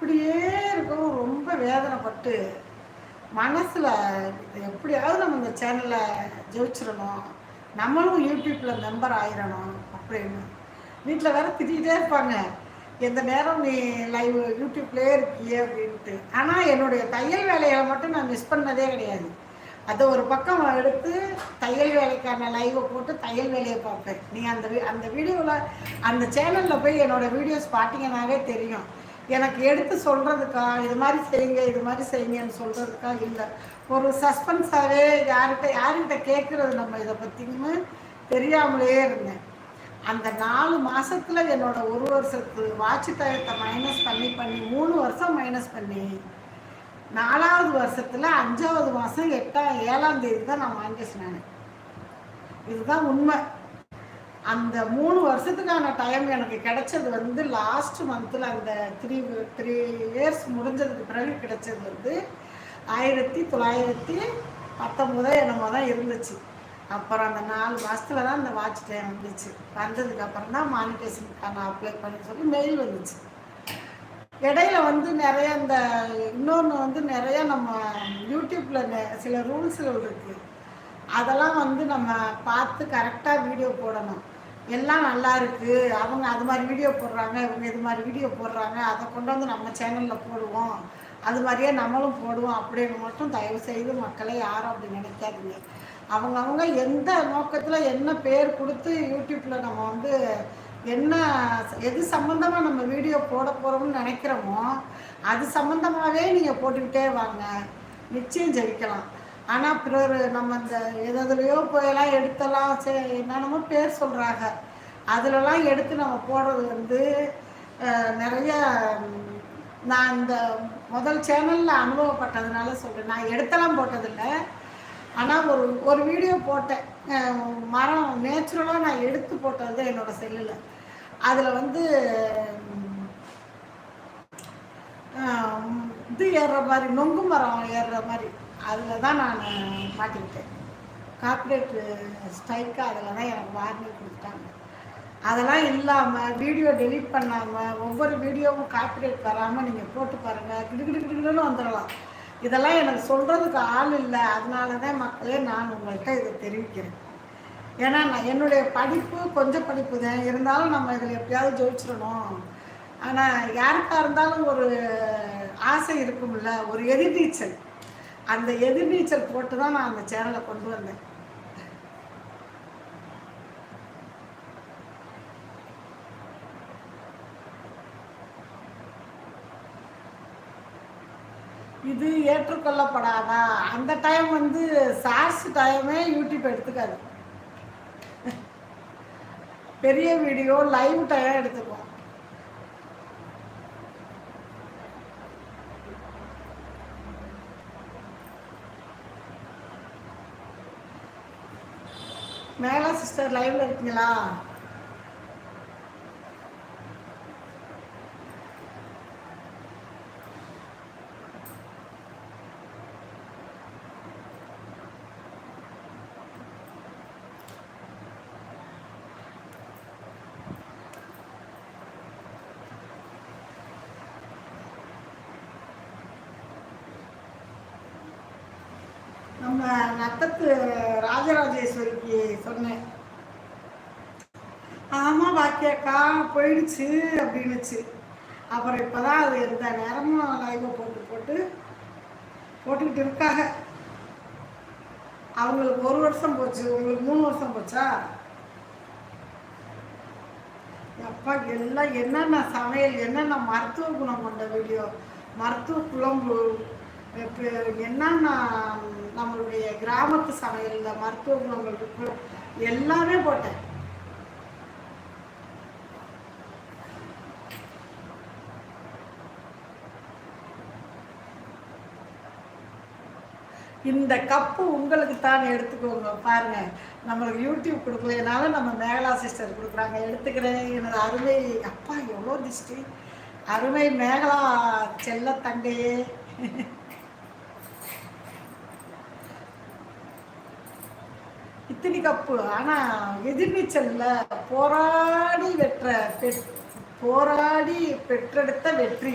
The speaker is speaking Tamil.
இப்படியே இருக்கவும் ரொம்ப வேதனைப்பட்டு மனசில் எப்படியாவது நம்ம இந்த சேனலில் ஜெயிச்சிடணும். நம்மளும் யூடியூப்பில் மெம்பர் ஆயிடணும் அப்படின்னு. வீட்டில் வேற திட்டிகிட்டே இருப்பாங்க. எந்த நேரம் நீ லைவ் யூடியூப்லேயே இருக்கியே அப்படின்ட்டு. ஆனால் என்னுடைய தையல் வேலைகளை மட்டும் நான் மிஸ் பண்ணதே கிடையாது. அதை ஒரு பக்கம் எடுத்து தையல் வேலைக்கான லைவை போட்டு தையல் வேலையை பார்ப்பேன். நீ அந்த அந்த வீடியோவில் அந்த சேனலில் போய் என்னோடய வீடியோஸ் பார்த்தீங்கன்னாவே தெரியும். எனக்கு எடுத்து சொல்கிறதுக்கா இது மாதிரி செய்யுங்க இது மாதிரி செய்யுங்கன்னு சொல்கிறதுக்கா இல்லை. ஒரு சஸ்பென்ஸாகவே யார்கிட்ட யார்கிட்ட கேட்குறது நம்ம இதை பற்றின்னு தெரியாமலே இருந்தேன். அந்த நாலு மாதத்தில் என்னோட ஒரு வருஷத்து வாட்சி டயத்தை மைனஸ் பண்ணி பண்ணி மூணு வருஷம் மைனஸ் பண்ணி நாலாவது வருஷத்தில் அஞ்சாவது மாதம் எட்டாம் ஏழாம் தேதி தான் நான் வாங்கிச்சினேன் இதுதான் உண்மை. அந்த மூணு வருஷத்துக்கான டைம் எனக்கு கிடைச்சது வந்து லாஸ்ட் மந்தில் அந்த த்ரீ த்ரீ இயர்ஸ் முடிஞ்சதுக்கு பிறகு கிடைச்சது வந்து ஆயிரத்தி தொள்ளாயிரத்தி பத்தொம்போதோ என்னமோ தான் இருந்துச்சு. அப்புறம் அந்த நாலு மாதத்துல தான் அந்த வாட்ச் டைம் வந்துச்சு. வந்ததுக்கப்புறம் தான் மானிட்டேஷனுக்கான அப்ளை பண்ணி சொல்லி மெயில் வந்துச்சு. இடையில வந்து நிறைய இந்த இன்னொன்று வந்து நிறைய நம்ம யூடியூப்பில் சில ரூல்ஸுகள் இருக்குது அதெல்லாம் வந்து நம்ம பார்த்து கரெக்டாக வீடியோ போடணும். எல்லாம் நல்லா இருக்குது அவங்க அது மாதிரி வீடியோ போடுறாங்க இவங்க இது மாதிரி வீடியோ போடுறாங்க. அதை கொண்டு வந்து நம்ம சேனலில் போடுவோம். அது மாதிரியே நம்மளும் போடுவோம். அப்படின்னு மட்டும் தயவு செய்து மக்களை யாரும் அப்படி நினைக்காதீங்க. அவங்கவுங்க எந்த நோக்கத்தில் என்ன பேர் கொடுத்து யூடியூப்பில் நம்ம வந்து என்ன எது சம்மந்தமாக நம்ம வீடியோ போட போகிறோம்னு நினைக்கிறோமோ அது சம்மந்தமாகவே நீங்கள் போட்டுக்கிட்டே வாங்க. நிச்சயம் ஜெயிக்கலாம். ஆனால் பிறர் நம்ம இந்த எதுலையோ போயெல்லாம் எடுத்தெல்லாம் சே என்னென்னமோ பேர் சொல்கிறாங்க அதிலலாம் எடுத்து நம்ம போடுறது வந்து நிறைய நான் இந்த முதல் சேனலில் அனுபவப்பட்டதுனால சொல்கிறேன் நான் எடுத்தெல்லாம் போட்டதில்லை. ஆனால் ஒரு ஒரு வீடியோ போட்டேன். மரம் நேச்சுரலாக நான் எடுத்து போட்டது தான் என்னோடய செல்லில். அதில் வந்து இது ஏறுற மாதிரி நொங்கு மரம் ஏறுற மாதிரி. அதில் தான் நான் மாட்டிக்கிட்டேன். கார்பரேட் ஸ்ட்ரைக்காக அதில் தான் எனக்கு வார்னிங் கொடுத்துட்டாங்க. அதெல்லாம் இல்லாமல் வீடியோ டெலிட் பண்ணாமல் ஒவ்வொரு வீடியோவும் கார்பரேட் வராமல் நீங்கள் போட்டு பாருங்கள் கிடுக்கிடு வந்துடலாம். இதெல்லாம் எனக்கு சொல்கிறதுக்கு ஆள் இல்லை. அதனால தான் மக்களே நான் உங்கள்கிட்ட இதை தெரிவிக்கிறேன். ஏன்னா நான் என்னுடைய படிப்பு கொஞ்சம் படிப்பு தான். இருந்தாலும் நம்ம இதில் எப்படியாவது ஜெயிச்சிடணும். ஆனால் யாருக்காக இருந்தாலும் ஒரு ஆசை இருக்கும்ல. ஒரு எதிர்நீச்சல். அந்த எதிர்நீச்சல் போட்டு தான் நான் அந்த சேனலை கொண்டு வந்தேன். இது ஏற்றுக்கொள்ளப்படாதா? அந்த டைம் வந்து சார்ஸ் டைமே யூடியூப் எடுத்துக்காது. பெரிய வீடியோ லைவ் டைம் எடுத்துக்கும் மேலா சிஸ்டர் லைவ்ல இருக்கீங்களா? நத்தத்து ராஜராஜேஸ்வரிக்கு சொன்னேன். ஆமாம் பாக்கியாக்கா போயிடுச்சு அப்படின்னுச்சு. அப்புறம் இப்போ தான் அது எந்த நேரமும் லைவை போட்டு போட்டு போட்டுக்கிட்டு இருக்காங்க. அவங்களுக்கு ஒரு வருஷம் போச்சு உங்களுக்கு மூணு வருஷம் போச்சா? அப்பா எல்லாம் என்னென்ன சமையல் என்னென்ன மருத்துவ குணம் கொண்ட வீடியோ? மருத்துவ குழம்பு என்னன்னா நம்மளுடைய கிராமத்து சமையலில் மருத்துவ குணங்கள் இருக்கு எல்லாமே போட்டேன். இந்த கப்பு உங்களுக்கு தான் எடுத்துக்கோங்க. பாருங்க நம்மளுக்கு யூடியூப் கொடுக்கலனால நம்ம மேகலா சிஸ்டர் கொடுக்குறாங்க. எடுத்துக்கிறேன். எனது அருமை அப்பா எவ்வளோ திஷ்டி அருமை மேகலா செல்ல தங்கையே இத்தனி கப்பு. ஆனால் எதிர்நீச்சல்ல போராடி வெற்ற போராடி பெற்றெடுத்த வெற்றி.